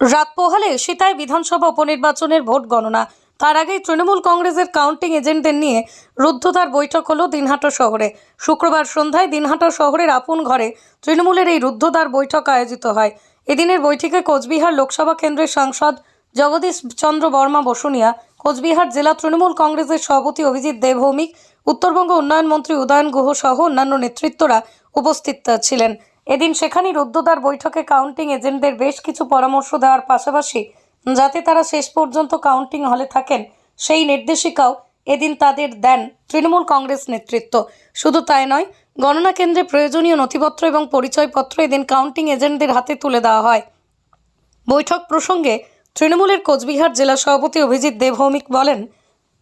রাত পোহালে সীতায় বিধানসভা উপনির্বাচনের ভোট গণনা। তার আগেই তৃণমূল কংগ্রেসের কাউন্টিং এজেন্টদের নিয়ে রুদ্ধতার বৈঠক হলো দিনহাটা শহরে। শুক্রবার সন্ধ্যায় দিনহাটা শহরের আপন ঘরে তৃণমূলের এই রুদ্ধতার বৈঠক আয়োজিত হয়। এদিনের বৈঠকে কোচবিহার লোকসভা কেন্দ্রের সাংসদ জগদীশ চন্দ্র বর্মা বসুনিয়া, কোচবিহার জেলা তৃণমূল কংগ্রেসের সভাপতি অভিজিৎ দেব ভৌমিক উত্তরবঙ্গ উন্নয়ন মন্ত্রী উদয়ন গুহ সহ অন্যান্য নেতৃত্বরা উপস্থিত ছিলেন। এদিন সেখানেই রুদ্ধদ্বার বৈঠকে কাউন্টিং এজেন্টদের বেশ কিছু পরামর্শ দেওয়ার পাশাপাশি, যাতে তারা শেষ পর্যন্ত কাউন্টিং হলে থাকেন, সেই নির্দেশিকাও এদিন তাদের দেন তৃণমূল কংগ্রেস নেতৃত্ব। শুধু তাই নয়, গণনা কেন্দ্রে প্রয়োজনীয় নথিপত্র এবং পরিচয়পত্র এদিন কাউন্টিং এজেন্টদের হাতে তুলে দেওয়া হয়। বৈঠক প্রসঙ্গে তৃণমূলের কোচবিহার জেলা সভাপতি অভিজিৎ দেবভৌমিক বলেন,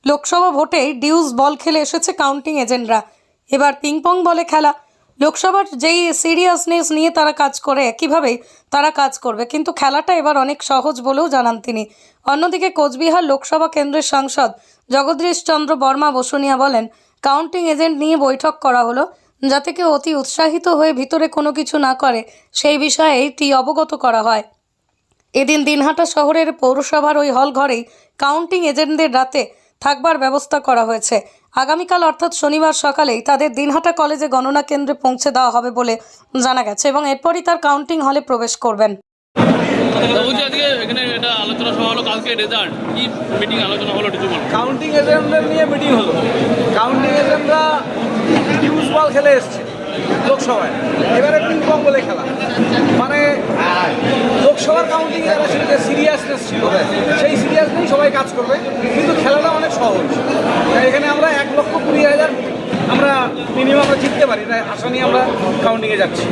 লোকসভা ভোটে ডিউজ বল খেলে এসেছে কাউন্টিং এজেন্টরা। এবার পিংপং বলে খেলা লোকসভার যেই সিরিয়াসনেস নিয়ে তারা কাজ করে একইভাবেই তারা কাজ করবে। কিন্তু খেলাটা এবার অনেক সহজ বলেও জানান তিনি। অন্যদিকে কোচবিহার লোকসভা কেন্দ্রের সাংসদ জগদীশ চন্দ্র বর্মা বসুনিয়া বলেন, কাউন্টিং এজেন্ট নিয়ে বৈঠক করা হলো, যাতে কেউ অতি উৎসাহিত হয়ে ভিতরে কোনো কিছু না করে, সেই বিষয়ে এটি অবগত করা হয়। এদিন দিনহাটা শহরের পৌরসভার ওই হল ঘরেই কাউন্টিং এজেন্টদের রাতে থাকবার ব্যবস্থা করা হয়েছে। আগামীকাল অর্থাৎ শনিবার সকালেই তাদের দিনহাটা কলেজে গণনা কেন্দ্রে পৌঁছে দেওয়া হবে বলে জানা গেছে এবং এরপরই তার কাউন্টিং হলে প্রবেশ করবেন। বলছি আজকে এখানে এটা আলোচনা সভা হলো কালকে রেজাল্ট কি মিটিং আলোচনা হলো কিছু কাউন্টিং এজেন্টদের নিয়ে মিটিং হলো। কাউন্টিং এজেন্টরা ডিউজ বল খেলে এসছে লোকসভায়। এবারে পিংপং বলে খেলা। মানে লোকসভার কাউন্টিং যারা সিরিয়াসনেস ছিল সেই সিরিয়াস নিয়েই সবাই কাজ করবে। কিন্তু সহজ। এখানে আমরা এক লক্ষ কুড়ি হাজার আমরা মিনিমাম আমরা জিততে পারি তাই আশা নিয়ে আমরা কাউন্টিংয়ে যাচ্ছি।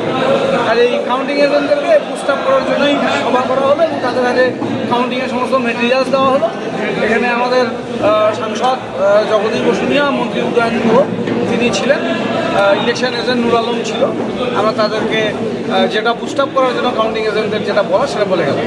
আর এই কাউন্টিং এজেন্টদেরকে আপ করার জন্যই সভা করা হলো এবং তাদের হাতে কাউন্টিংয়ের সমস্ত মেটেরিয়ালস দেওয়া হলো। এখানে আমাদের সাংসদ আহ, জগদীশ বসুনিয়া মন্ত্রী উদয়ন গুহ তিনি ছিলেন। ইলেকশন এজেন্ট নুর আলম ছিল। আমরা তাদেরকে যেটা আপ করার জন্য কাউন্টিং এজেন্টদের যেটা বলা সেটা বলে গেলাম।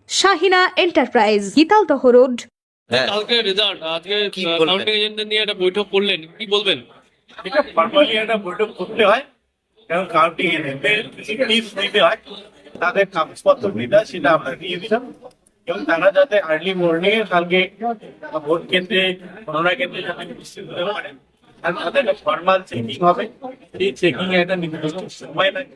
Shahina enterprise Gitaldaha road. কালকে রেজাল্ট আজকে কাউন্টিং এজেন্টদের নিয়ে একটা বৈঠক করলেন কি বলবেন? এটা ফর্মালি একটা বৈঠক করতে হয় কারণ কাউন্টিং এজেন্টদের টিপস দিতে হয় তাদের কাগজপত্র দিতে হয় সেটা আমরা দিয়ে দিলাম। এবং তারা যাতে আর্লি মর্নিং এ কালকে ভোট কেন্দ্রে গণনা কেন্দ্রে যাতে উপস্থিত হতে পারেন আর তাদের একটা ফর্মাল চেকিং হবে সেই চেকিং একটা নির্দিষ্ট সময় লাগে।